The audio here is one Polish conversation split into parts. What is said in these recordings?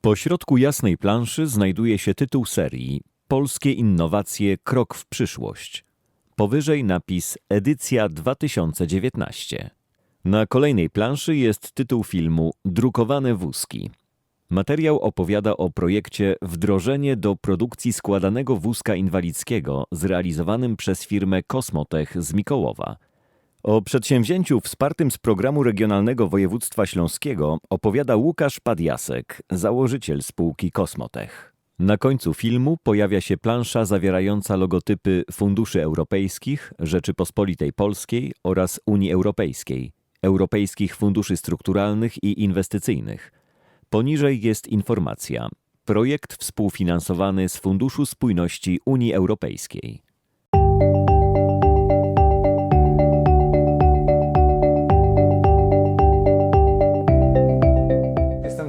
Po środku jasnej planszy znajduje się tytuł serii Polskie innowacje krok w przyszłość. Powyżej napis Edycja 2019. Na kolejnej planszy jest tytuł filmu Drukowane wózki. Materiał opowiada o projekcie Wdrożenie do produkcji składanego wózka inwalidzkiego zrealizowanym przez firmę Kosmotech z Mikołowa. O przedsięwzięciu wspartym z programu regionalnego województwa śląskiego opowiada Łukasz Padjasek, założyciel spółki Kosmotech. Na końcu filmu pojawia się plansza zawierająca logotypy Funduszy Europejskich, Rzeczypospolitej Polskiej oraz Unii Europejskiej, Europejskich Funduszy Strukturalnych i Inwestycyjnych. Poniżej jest informacja. Projekt współfinansowany z Funduszu Spójności Unii Europejskiej.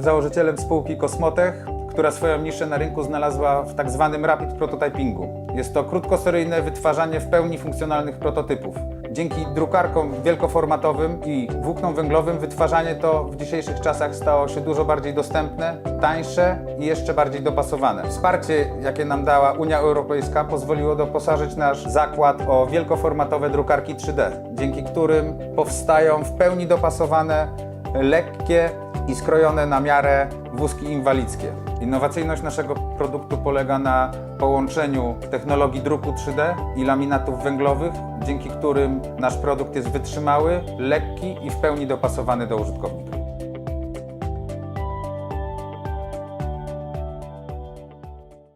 Założycielem spółki Kosmotech, która swoją niszę na rynku znalazła w tak zwanym rapid prototypingu. Jest to krótkoseryjne wytwarzanie w pełni funkcjonalnych prototypów. Dzięki drukarkom wielkoformatowym i włóknom węglowym wytwarzanie to w dzisiejszych czasach stało się dużo bardziej dostępne, tańsze i jeszcze bardziej dopasowane. Wsparcie, jakie nam dała Unia Europejska, pozwoliło doposażyć nasz zakład o wielkoformatowe drukarki 3D, dzięki którym powstają w pełni dopasowane, lekkie i skrojone na miarę wózki inwalidzkie. Innowacyjność naszego produktu polega na połączeniu technologii druku 3D i laminatów węglowych, dzięki którym nasz produkt jest wytrzymały, lekki i w pełni dopasowany do użytkownika.